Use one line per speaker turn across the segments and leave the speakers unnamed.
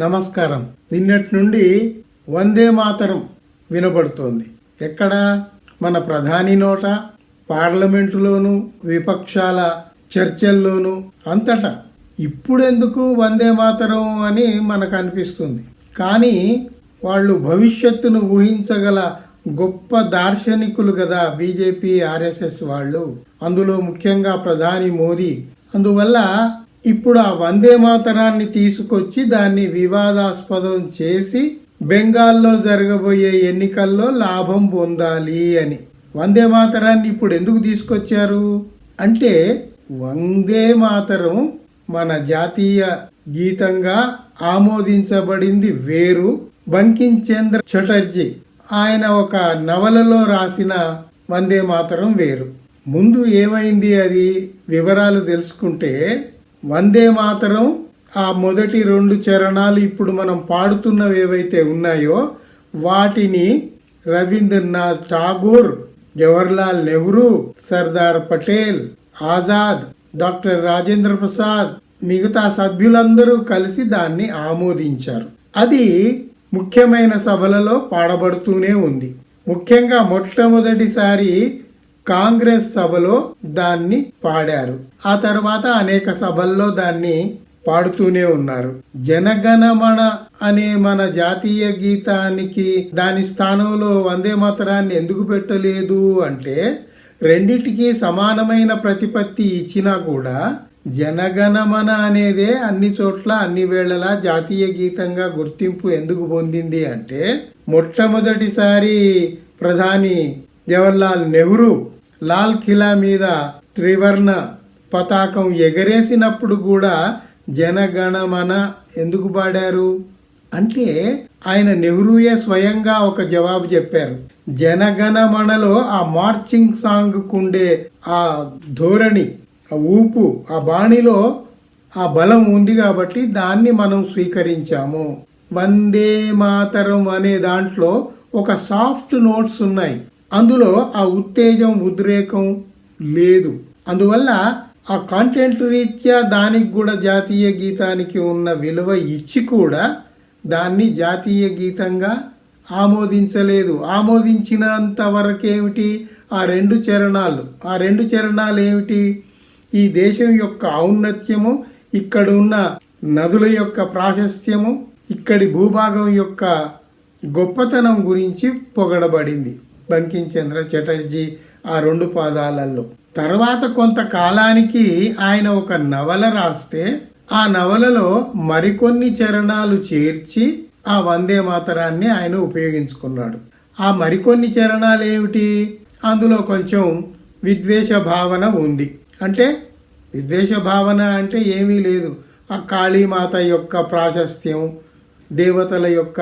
నమస్కారం. నిన్నటి నుండి వందే మాతరం వినబడుతోంది. ఎక్కడ? మన ప్రధాని నోట పార్లమెంటులోను విపక్షాల చర్చల్లోనూ. అంతటా ఇప్పుడెందుకు వందే మాతరం అని మనకు అనిపిస్తుంది కానీ వాళ్ళు భవిష్యత్తును ఊహించగల గొప్ప దార్శనికులు కదా బీజేపీ ఆర్ఎస్ఎస్ వాళ్ళు. అందులో ముఖ్యంగా ప్రధాని మోదీ. అందువల్ల ఇప్పుడు ఆ వందే మాతరాన్ని తీసుకొచ్చి దాన్ని వివాదాస్పదం చేసి బెంగాల్లో జరగబోయే ఎన్నికల్లో లాభం పొందాలి అని. వందే మాతరాన్ని ఇప్పుడు ఎందుకు తీసుకొచ్చారు? అంటే వందే మాతరం మన జాతీయ గీతంగా ఆమోదించబడింది వేరు బంకించంద్ర చటర్జీ. ఆయన ఒక నవలలో రాసిన వందే మాతరం వేరు. ముందు ఏమైంది అది? వివరాలు తెలుసుకుంటే వందే మాతరం. ఆ మొదటి రెండు చరణాలు ఇప్పుడు మనం పాడుతున్నవి ఏవైతే ఉన్నాయో వాటిని రవీంద్రనాథ్ ఠాగూర్ జవహర్లాల్ నెహ్రూ సర్దార్ పటేల్ ఆజాద్ డాక్టర్ రాజేంద్ర ప్రసాద్ మిగతా సభ్యులందరూ కలిసి దాన్ని ఆమోదించారు. అది ముఖ్యమైన సభలలో పాడబడుతూనే ఉంది. ముఖ్యంగా మొట్టమొదటిసారి కాంగ్రెస్ సభలో దాన్ని పాడారు. ఆ తర్వాత అనేక సభల్లో దాన్ని పాడుతూనే ఉన్నారు. జనగణమన అనే మన జాతీయ గీతానికి దాని స్థానంలో వందే మాతరాన్ని ఎందుకు పెట్టలేదు అంటే రెండిటికి సమానమైన ప్రతిపత్తి ఇచ్చినా కూడా జనగణమన అనేదే అన్ని చోట్ల అన్ని వేళలా జాతీయ గీతంగా గుర్తింపు ఎందుకు పొందింది అంటే మొట్టమొదటిసారి ప్రధాని జవహర్లాల్ నెహ్రూ లాల్ ఖిలా మీద త్రివర్ణ పతాకం ఎగరేసినప్పుడు కూడా జనగణమన ఎందుకు పాడారు? అంటే ఆయన నెహ్రూయే స్వయంగా ఒక జవాబు చెప్పారు. జనగణమనలో ఆ మార్చింగ్ సాంగ్ కుండే ఆ ధోరణి ఆ ఊపు ఆ బాణిలో ఆ బలం ఉంది కాబట్టి దాన్ని మనం స్వీకరించాము. వందే మాతరం అనే దాంట్లో ఒక సాఫ్ట్ నోట్స్ ఉన్నాయి. అందులో ఆ ఉత్తేజం ఉద్రేకం లేదు. అందువల్ల ఆ కాంటెంట్ రీత్యా దానికి కూడా జాతీయ గీతానికి ఉన్న విలువ ఇచ్చి కూడా దాన్ని జాతీయ గీతంగా ఆమోదించలేదు. ఆమోదించినంత వరకేమిటి? ఆ రెండు చరణాలు. ఆ రెండు చరణాలు ఏమిటి ఈ దేశం యొక్క ఔన్నత్యము ఇక్కడ ఉన్న నదుల యొక్క ప్రాశస్త్యము ఇక్కడి భూభాగం యొక్క గొప్పతనం గురించి పొగడబడింది. బంకించంద్ర చటర్జీ ఆ రెండు పాదాలలో తర్వాత కొంతకాలానికి ఆయన ఒక నవల రాస్తే ఆ నవలలో మరికొన్ని చరణాలు చేర్చి ఆ వందే మాతరాన్ని ఆయన ఉపయోగించుకున్నాడు. ఆ మరికొన్ని చరణాలు ఏమిటి అందులో కొంచెం విద్వేష భావన ఉంది. అంటే విద్వేష భావన అంటే ఏమీ లేదు. ఆ కాళీమాత యొక్క ప్రాశస్త్యం దేవతల యొక్క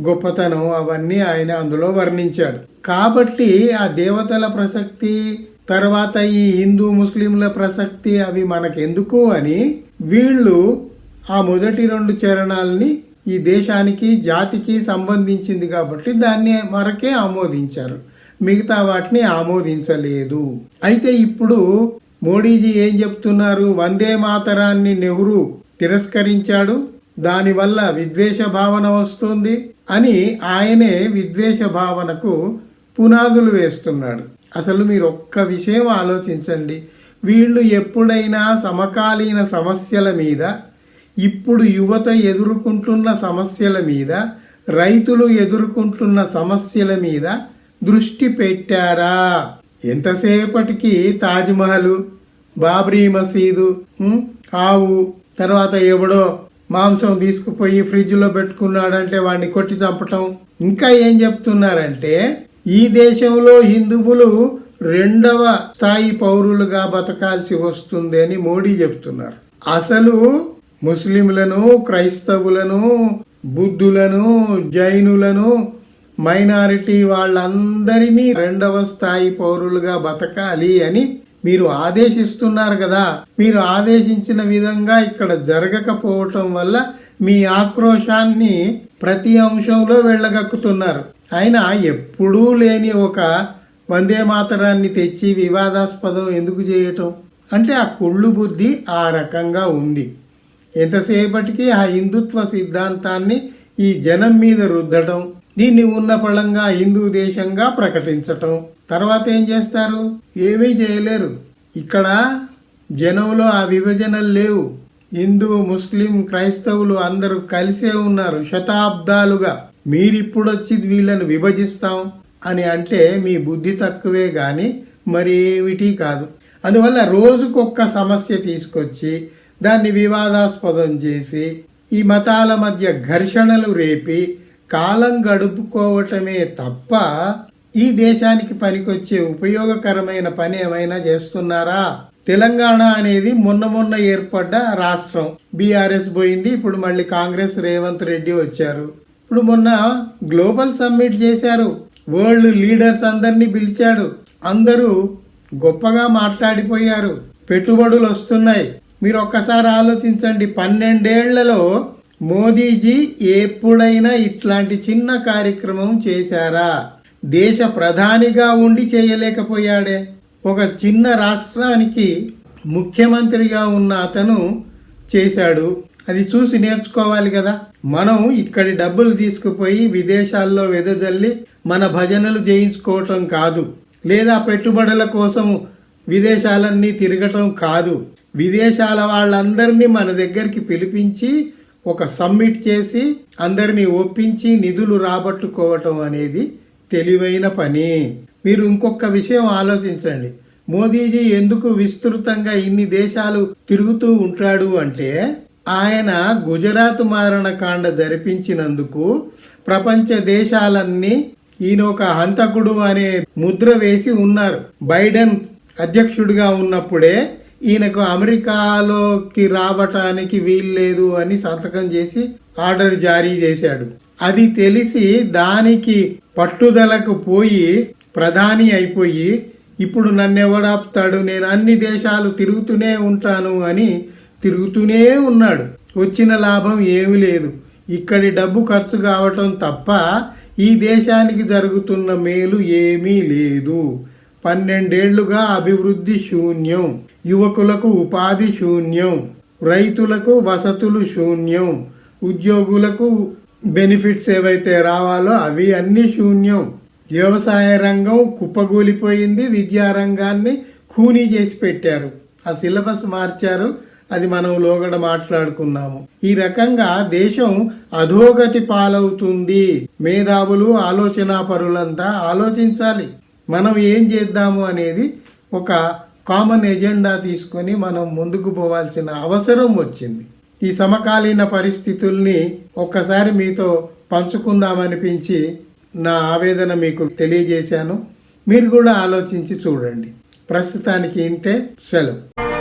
గొప్పతనం అవన్నీ ఆయన అందులో వర్ణించాడు. కాబట్టి ఆ దేవతల ప్రసక్తి తర్వాత ఈ హిందూ ముస్లింల ప్రసక్తి అవి మనకెందుకు అని వీళ్ళు ఆ మొదటి రెండు చరణాలని ఈ దేశానికి జాతికి సంబంధించింది కాబట్టి దాన్ని వరకే ఆమోదించారు. మిగతా వాటిని ఆమోదించలేదు. అయితే ఇప్పుడు మోడీజీ ఏం చెప్తున్నారు? వందే మాతరాన్ని నెహ్రూ తిరస్కరించాడు. దానివల్ల విద్వేష భావన వస్తుంది అని ఆయనే విద్వేష భావనకు పునాదులు వేస్తున్నాడు. అసలు మీరు ఒక్క విషయం ఆలోచించండి. వీళ్ళు ఎప్పుడైనా సమకాలీన సమస్యల మీద ఇప్పుడు యువత ఎదుర్కొంటున్న సమస్యల మీద రైతులు ఎదుర్కొంటున్న సమస్యల మీద దృష్టి పెట్టారా? ఎంతసేపటికి తాజ్మహల్ బాబ్రీ మసీదు ఆవు తర్వాత ఎవడో మాంసం తీసుకుపోయి ఫ్రిడ్జ్లో పెట్టుకున్నాడంటే వాడిని కొట్టి చంపటం. ఇంకా ఏం చెప్తున్నారంటే ఈ దేశంలో హిందువులు రెండవ స్థాయి పౌరులుగా బతకాల్సి వస్తుంది అని మోడీ చెప్తున్నారు. అసలు ముస్లింలను క్రైస్తవులను బుద్ధులను జైనులను మైనారిటీ వాళ్ళందరినీ రెండవ స్థాయి పౌరులుగా బతకాలి అని మీరు ఆదేశిస్తున్నారు కదా మీరు ఆదేశించిన విధంగా ఇక్కడ జరగకపోవటం వల్ల మీ ఆక్రోశాన్ని ప్రతి అంశంలో వెళ్ళగక్కుతున్నారు. అయినా ఎప్పుడూ లేని ఒక వందే మాతరాన్ని తెచ్చి వివాదాస్పదం ఎందుకు చేయటం? అంటే ఆ కుళ్ళు బుద్ధి ఆ రకంగా ఉంది. ఎంతసేపటికి ఆ హిందుత్వ సిద్ధాంతాన్ని ఈ జనం మీద రుద్దటం దీన్ని ఉన్న పళంగా హిందూ దేశంగా ప్రకటించటం. తర్వాత ఏం చేస్తారు? ఏమీ చేయలేరు. ఇక్కడ జనంలో ఆ విభజనలు లేవు. హిందూ ముస్లిం క్రైస్తవులు అందరూ కలిసే ఉన్నారు శతాబ్దాలుగా. మీరిప్పుడొచ్చి వీళ్ళను విభజిస్తాం అని అంటే మీ బుద్ధి తక్కువే గాని మరేమిటి కాదు. అందువల్ల రోజుకొక్క సమస్య తీసుకొచ్చి దాన్ని వివాదాస్పదం చేసి ఈ మతాల మధ్య ఘర్షణలు రేపి కాలం గడుపుకోవటమే తప్ప ఈ దేశానికి పనికొచ్చే ఉపయోగకరమైన పని ఏమైనా చేస్తున్నారా? తెలంగాణ అనేది మొన్న మొన్న ఏర్పడ్డ రాష్ట్రం. బీఆర్ఎస్ పోయింది ఇప్పుడు మళ్ళీ కాంగ్రెస్ రేవంత్ రెడ్డి వచ్చారు. ఇప్పుడు మొన్న గ్లోబల్ సమ్మిట్ చేశారు. వరల్డ్ లీడర్స్ అందరినీ పిలిచాడు. అందరూ గొప్పగా మాట్లాడిపోయారు. పెట్టుబడులు వస్తున్నాయి మీరు ఒక్కసారి ఆలోచించండి పన్నెండేళ్ళలో మోదీజీ ఎప్పుడైనా ఇట్లాంటి చిన్న కార్యక్రమం చేశారా? దేశ ప్రధానిగా ఉండి చేయలేకపోయాడే. ఒక చిన్న రాష్ట్రానికి ముఖ్యమంత్రిగా ఉన్న అతను చేశాడు. అది చూసి నేర్చుకోవాలి కదా. మనం ఇక్కడి డబ్బులు తీసుకుపోయి విదేశాల్లో వెదజల్లి మన భజనలు చేయించుకోవటం కాదు. లేదా పెట్టుబడుల కోసం విదేశాలన్నీ తిరగటం కాదు. విదేశాల వాళ్ళందరినీ మన దగ్గరికి పిలిపించి ఒక సమ్మిట్ చేసి అందరినీ ఒప్పించి నిధులు రాబట్టుకోవటం అనేది తెలివైన పని. మీరు ఇంకొక విషయం ఆలోచించండి. మోదీజీ ఎందుకు విస్తృతంగా ఇన్ని దేశాలు తిరుగుతూ ఉంటాడు అంటే ఆయన గుజరాత్ మారణకాండ జరిపించినందుకు ప్రపంచ దేశాలన్నీ ఈయన ఒక హంతకుడు అనే ముద్ర వేసి ఉన్నారు. బైడెన్ అధ్యక్షుడిగా ఉన్నప్పుడే ఈయనకు అమెరికాలోకి రావటానికి వీల్లేదు అని సంతకం చేసి ఆర్డర్ జారీ చేశాడు. అది తెలిసి దానికి పట్టుదలకు పోయి ప్రధాని అయిపోయి ఇప్పుడు నన్ను ఎవడాపుతాడు నేను అన్ని దేశాలు తిరుగుతూనే ఉంటాను అని తిరుగుతూనే ఉన్నాడు. వచ్చిన లాభం ఏమీ లేదు. ఇక్కడి డబ్బు ఖర్చు కావటం తప్ప ఈ దేశానికి జరుగుతున్న మేలు ఏమీ లేదు. పన్నెండేళ్ళుగా అభివృద్ధి శూన్యం. యువకులకు ఉపాధి శూన్యం రైతులకు వసతులు శూన్యం ఉద్యోగులకు బెనిఫిట్స్ ఏవైతే రావాలో అవి అన్నీ శూన్యం. వ్యవసాయ రంగం కుప్పగూలిపోయింది విద్యారంగాన్ని ఖూనీ చేసి పెట్టారు. ఆ సిలబస్ మార్చారు అది మనం లోగడ మాట్లాడుకున్నాము. ఈ రకంగా దేశం అధోగతి పాలవుతుంది. మేధావులు ఆలోచనా పరులంతా ఆలోచించాలి. మనం ఏం చేద్దాము అనేది ఒక కామన్ ఎజెండా తీసుకొని మనం ముందుకు పోవాల్సిన అవసరం వచ్చింది. ఈ సమకాలీన పరిస్థితుల్ని ఒక్కసారి మీతో పంచుకుందామనిపించి నా ఆవేదన మీకు తెలియజేశాను. మీరు కూడా ఆలోచించి చూడండి. ప్రస్తుతానికి ఇంతే. సెలవు.